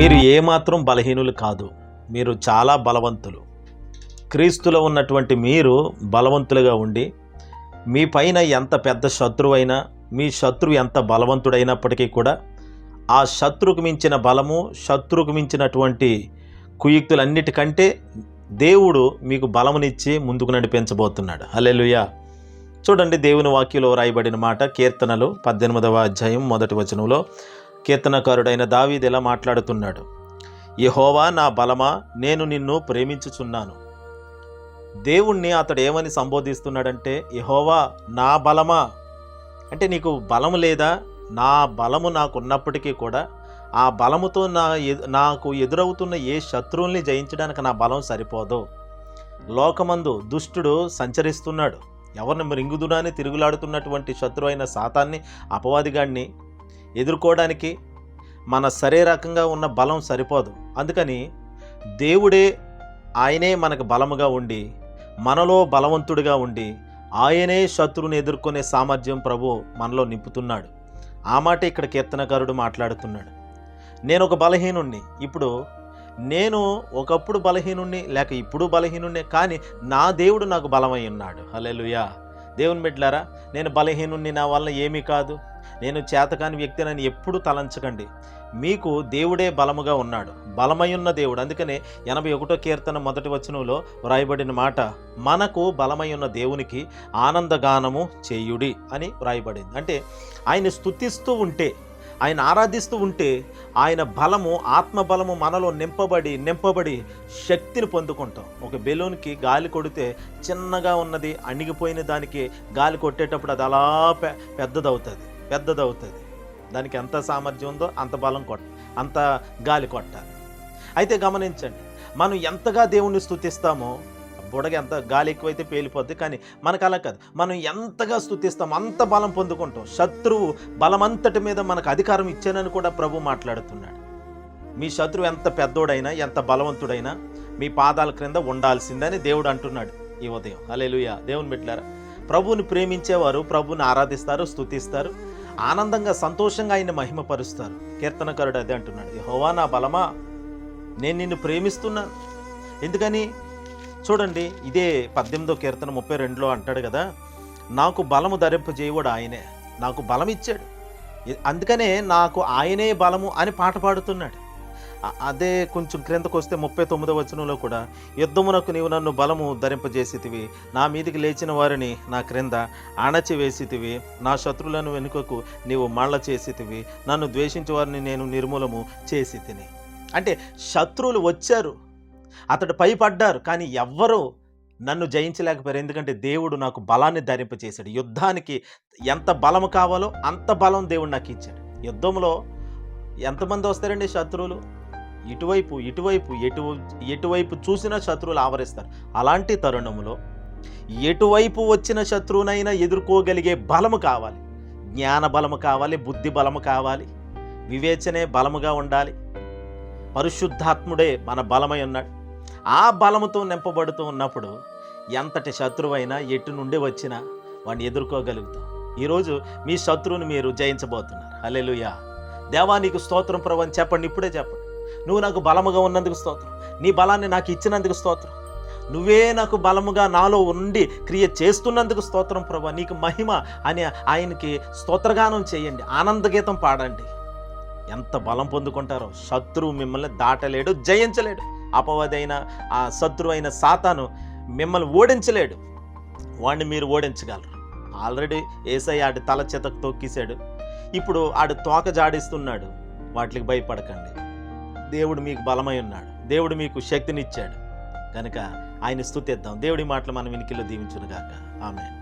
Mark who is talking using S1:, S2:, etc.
S1: మీరు ఏమాత్రం బలహీనులు కాదు మీరు చాలా బలవంతులు. క్రీస్తులో ఉన్నటువంటి మీరు బలవంతులుగా ఉండి మీ పైన ఎంత పెద్ద శత్రువు అయినా మీ శత్రువు ఎంత బలవంతుడైనప్పటికీ కూడా ఆ శత్రుకు మించిన బలము శత్రుకు మించినటువంటి కుయుక్తులన్నిటికంటే దేవుడు మీకు బలమునిచ్చి ముందుకు నడిపించబోతున్నాడు. హలెలుయా చూడండి దేవుని వాక్యలో రాయబడిన మాట కీర్తనలు పద్దెనిమిదవ అధ్యాయం మొదటి వచనంలో కీర్తనకారుడైన దావీదు ఇలా మాట్లాడుతున్నాడు. యహోవా నా బలమా నేను నిన్ను ప్రేమించుచున్నాను. దేవుణ్ణి అతడు ఏమని సంబోధిస్తున్నాడంటే యహోవా నా బలమా? అంటే నీకు బలము లేదా? నా బలము నాకు ఉన్నప్పటికీ కూడా ఆ బలముతో నా నాకు ఎదురవుతున్న ఏ శత్రువుల్ని జయించడానికి నా బలం సరిపోదు. లోకమందు దుష్టుడు సంచరిస్తున్నాడు. ఎవరిని మృంగుదునని తిరుగులాడుతున్నటువంటి శత్రువు అయిన సాతాన్ని అపవాదిగాడిని ఎదుర్కోవడానికి మన శరీరకంగా ఉన్న బలం సరిపోదు. అందుకని దేవుడే ఆయనే మనకు బలముగా ఉండి మనలో బలవంతుడిగా ఉండి ఆయనే శత్రువుని ఎదుర్కొనే సామర్థ్యం ప్రభు మనలో నింపుతున్నాడు. ఆ మాట ఇక్కడ కీర్తనకారుడు మాట్లాడుతున్నాడు. నేను ఒక బలహీనుణ్ణి. ఇప్పుడు నేను ఒకప్పుడు బలహీనుణ్ణి లేక ఇప్పుడు బలహీనుణ్ణి కానీ నా దేవుడు నాకు బలమై ఉన్నాడు. హల్లెలూయా. దేవుని బిడ్డలారా నేను బలహీనుణ్ణి నా వల్ల ఏమీ కాదు. నేను చేతకాని వ్యక్తినని ఎప్పుడు తలంచకండి. మీకు దేవుడే బలముగా ఉన్నాడు. బలమై ఉన్న దేవుడు. అందుకనే ఎనభై ఒకటో కీర్తన మొదటి వచనంలో వ్రాయబడిన మాట మనకు బలమై ఉన్న దేవునికి ఆనందగానము చేయుడి అని వ్రాయబడింది. అంటే ఆయన స్తుతిస్తూ ఉంటే ఆయన ఆరాధిస్తూ ఉంటే ఆయన బలము ఆత్మబలము మనలో నింపబడి నింపబడి శక్తిని పొందుకుంటాం. ఒక బెలూన్కి గాలి కొడితే చిన్నగా ఉన్నది అణిగిపోయిన దానికి గాలి కొట్టేటప్పుడు అది అలా పె పెద్దదవుతుంది. పెద్దదవుతుంది. దానికి ఎంత సామర్థ్యం ఉందో అంత బలం కొట్ట అంత గాలి కొట్టాలి. అయితే గమనించండి మనం ఎంతగా దేవుణ్ణి స్థుతిస్తామో బుడగ ఎంత గాలి ఎక్కువైతే పేలిపోద్ది కానీ మనకు అలా కాదు. మనం ఎంతగా స్థుతిస్తాం అంత బలం పొందుకుంటాం. శత్రువు బలమంతటి మీద మనకు అధికారం ఇచ్చానని కూడా ప్రభు మాట్లాడుతున్నాడు. మీ శత్రువు ఎంత పెద్దోడైనా ఎంత బలవంతుడైనా మీ పాదాల క్రింద ఉండాల్సిందని దేవుడు అంటున్నాడు ఈ ఉదయం. అలెలుయ దేవుని బిడ్డారా ప్రభువుని ప్రేమించేవారు ప్రభువుని ఆరాధిస్తారు స్తుతిస్తారు. ఆనందంగా సంతోషంగా ఆయన మహిమపరుస్తారు. కీర్తనకారుడు అదే అంటున్నాడు హోవా నా బలమా? నేను నిన్ను ప్రేమిస్తున్నాను. ఎందుకని? చూడండి ఇదే పద్దెనిమిదో కీర్తన ముప్పై రెండులో అంటాడు కదా నాకు బలము ధరింపజేయవాడు ఆయనే నాకు బలం ఇచ్చాడు అందుకనే నాకు ఆయనే బలము అని పాట పాడుతున్నాడు. అదే కొంచెం క్రిందకు వస్తే ముప్పై తొమ్మిదో వచనంలో కూడా యుద్ధమునకు నీవు నన్ను బలము ధరింపజేసితివి. నా మీదికి లేచిన వారిని నా క్రింద అణచివేసితివి. నా శత్రులను వెనుకకు నీవు మళ్ళ చేసితివి. నన్ను ద్వేషించే వారిని నేను నిర్మూలము చేసి తిని అంటే శత్రువులు వచ్చారు. అతడు పైపడ్డారు కానీ ఎవ్వరూ నన్ను జయించలేకపోయారు. ఎందుకంటే దేవుడు నాకు బలాన్ని ధరింపచేశాడు యుద్ధానికి ఎంత బలము కావాలో అంత బలం దేవుడు నాకు ఇచ్చాడు. యుద్ధంలో ఎంతమంది వస్తారండి శత్రువులు? ఇటువైపు ఇటువైపు ఎటు ఎటువైపు చూసినా శత్రువులు ఆవరిస్తారు. అలాంటి తరుణంలో ఎటువైపు వచ్చిన శత్రువునైనా ఎదుర్కోగలిగే బలము కావాలి. జ్ఞాన బలము కావాలి బుద్ధి బలము కావాలి వివేచనే బలముగా ఉండాలి. పరిశుద్ధాత్ముడే మన బలమై ఉన్నాడు. ఆ బలముతో నింపబడుతూ ఉన్నప్పుడు ఎంతటి శత్రువైనా ఎటు నుండి వచ్చినా వాడిని ఎదుర్కోగలుగుతాం. ఈరోజు మీ శత్రువుని మీరు జయించబోతున్నారు. అల్లెలుయా దేవా నీకు స్తోత్రం ప్రభు అని చెప్పండి. ఇప్పుడే చెప్పండి. నువ్వు నాకు బలముగా ఉన్నందుకు స్తోత్రం. నీ బలాన్ని నాకు ఇచ్చినందుకు స్తోత్రం. నువ్వే నాకు బలముగా నాలో ఉండి క్రియ చేస్తున్నందుకు స్తోత్రం ప్రభు. నీకు మహిమ అని ఆయనకి స్తోత్రగానం చేయండి. ఆనందగీతం పాడండి. ఎంత బలం పొందుకుంటారో. శత్రువు మిమ్మల్ని దాటలేడు జయించలేడు. అపవదైన ఆ శత్రువు అయిన సాతాను మిమ్మల్ని ఓడించలేడు. వాడిని మీరు ఓడించగలరు. ఆల్రెడీ ఏసై ఆడి తల చేతకు తొక్కేశాడు. ఇప్పుడు ఆడు తోక జాడిస్తున్నాడు. వాటికి భయపడకండి. దేవుడు మీకు బలమై ఉన్నాడు. దేవుడు మీకు శక్తినిచ్చాడు. కనుక ఆయన స్థుతిద్దాం దేవుడి మాటలు మనం వినికిలో దీవించునుగాక. ఆమె